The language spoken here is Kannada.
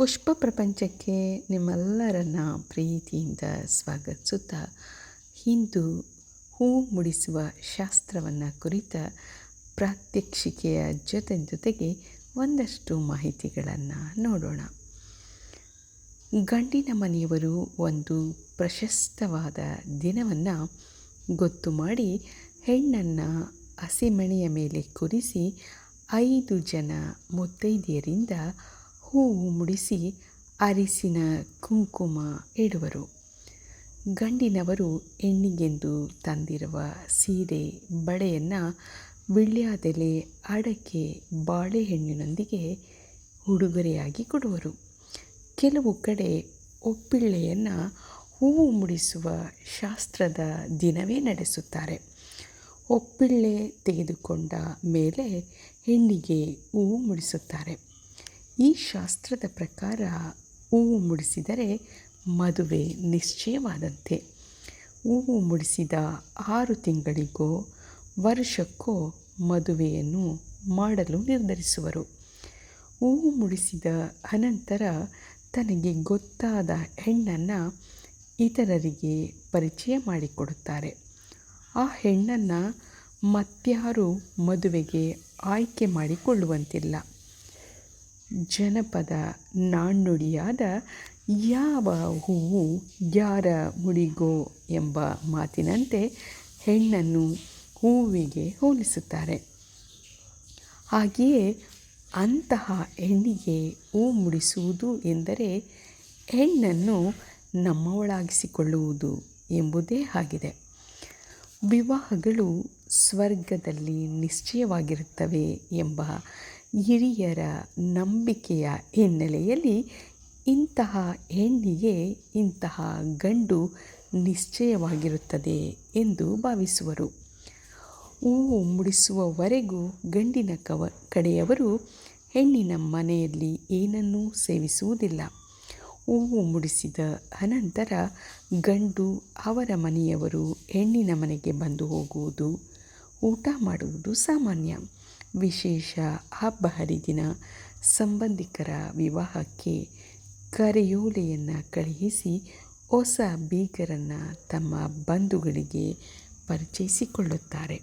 ಪುಷ್ಪ ಪ್ರಪಂಚಕ್ಕೆ ನಿಮ್ಮೆಲ್ಲರನ್ನ ಪ್ರೀತಿಯಿಂದ ಸ್ವಾಗತಿಸುತ್ತಾ ಇಂದು ಹೂ ಮುಡಿಸುವ ಶಾಸ್ತ್ರವನ್ನು ಕುರಿತ ಪ್ರಾತ್ಯಕ್ಷಿಕೆಯ ಜೊತೆ ಜೊತೆಗೆ ಒಂದಷ್ಟು ಮಾಹಿತಿಗಳನ್ನು ನೋಡೋಣ. ಗಂಡಿನ ಮನೆಯವರು ಒಂದು ಪ್ರಶಸ್ತವಾದ ದಿನವನ್ನು ಗೊತ್ತು ಮಾಡಿ ಹೆಣ್ಣನ್ನು ಹಸಿಮಣೆಯ ಮೇಲೆ ಕೂರಿಸಿ ಐದು ಜನ ಮುತ್ತೈದೆಯರಿಂದ ಹೂವು ಮುಡಿಸಿ ಅರಿಸಿನ ಕುಂಕುಮ ಇಡುವರು. ಗಂಡಿನವರು ಹೆಣ್ಣಿಗೆಂದು ತಂದಿರುವ ಸೀರೆ ಬಳೆಯನ್ನು ವಿಳ್ಯಾದೆಲೆ ಅಡಕೆ ಬಾಳೆಹಣ್ಣಿನೊಂದಿಗೆ ಉಡುಗೊರೆಯಾಗಿ ಕೊಡುವರು. ಕೆಲವು ಕಡೆ ಒಪ್ಪಿಳ್ಳೆಯನ್ನು ಹೂವು ಮುಡಿಸುವ ಶಾಸ್ತ್ರದ ದಿನವೇ ನಡೆಸುತ್ತಾರೆ. ಒಪ್ಪಿಳ್ಳೆ ತೆಗೆದುಕೊಂಡ ಮೇಲೆ ಹೆಣ್ಣಿಗೆ ಹೂವು ಮುಡಿಸುತ್ತಾರೆ. ಈ ಶಾಸ್ತ್ರದ ಪ್ರಕಾರ ಹೂವು ಮುಡಿಸಿದರೆ ಮದುವೆ ನಿಶ್ಚಯವಾದಂತೆ. ಹೂವು ಮುಡಿಸಿದ ಆರು ತಿಂಗಳಿಗೋ ವರ್ಷಕ್ಕೋ ಮದುವೆಯನ್ನು ಮಾಡಲು ನಿರ್ಧರಿಸುವರು. ಹೂವು ಮುಡಿಸಿದ ಅನಂತರ ತನಗೆ ಗೊತ್ತಾದ ಹೆಣ್ಣನ್ನು ಇತರರಿಗೆ ಪರಿಚಯ ಮಾಡಿಕೊಡುತ್ತಾರೆ. ಆ ಹೆಣ್ಣನ್ನು ಮತ್ಯಾರು ಮದುವೆಗೆ ಆಯ್ಕೆ ಮಾಡಿಕೊಳ್ಳುವಂತಿಲ್ಲ. ಜನಪದ ನಾಣ್ಣುಡಿಯಾದ ಯಾವ ಹೂವು ಯಾರ ಮುಡಿಗೋ ಎಂಬ ಮಾತಿನಂತೆ ಹೆಣ್ಣನ್ನು ಹೂವಿಗೆ ಹೋಲಿಸುತ್ತಾರೆ. ಹಾಗೆಯೇ ಅಂತಹ ಹೆಣ್ಣಿಗೆ ಹೂ ಮುಡಿಸುವುದು ಎಂದರೆ ಹೆಣ್ಣನ್ನು ನಮ್ಮವಳಾಗಿಸಿಕೊಳ್ಳುವುದು ಎಂಬುದೇ ಆಗಿದೆ. ವಿವಾಹಗಳು ಸ್ವರ್ಗದಲ್ಲಿ ನಿಶ್ಚಯವಾಗಿರುತ್ತವೆ ಎಂಬ ಹಿರಿಯರ ನಂಬಿಕೆಯ ಹಿನ್ನೆಲೆಯಲ್ಲಿ ಇಂತಹ ಹೆಣ್ಣಿಗೆ ಇಂತಹ ಗಂಡು ನಿಶ್ಚಯವಾಗಿರುತ್ತದೆ ಎಂದು ಭಾವಿಸುವರು. ಹೂವು ಮುಡಿಸುವವರೆಗೂ ಗಂಡಿನ ಕವ, ಕಡೆಯವರು ಹೆಣ್ಣಿನ ಮನೆಯಲ್ಲಿ ಏನನ್ನೂ ಸೇವಿಸುವುದಿಲ್ಲ. ಹೂವು ಮುಡಿಸಿದ ಅನಂತರ ಗಂಡು ಅವರ ಮನೆಯವರು ಹೆಣ್ಣಿನ ಮನೆಗೆ ಬಂದು ಹೋಗುವುದು, ಊಟ ಮಾಡುವುದು ಸಾಮಾನ್ಯ. ವಿಶೇಷ ಹಬ್ಬ ಹರಿದಿನ ಸಂಬಂಧಿಕರ ವಿವಾಹಕ್ಕೆ ಕರೆಯೋಲೆಯನ್ನು ಕಳುಹಿಸಿ ಹೊಸ ಬೀಗರನ್ನು ತಮ್ಮ ಬಂಧುಗಳಿಗೆ ಪರಿಚಯಿಸಿಕೊಳ್ಳುತ್ತಾರೆ.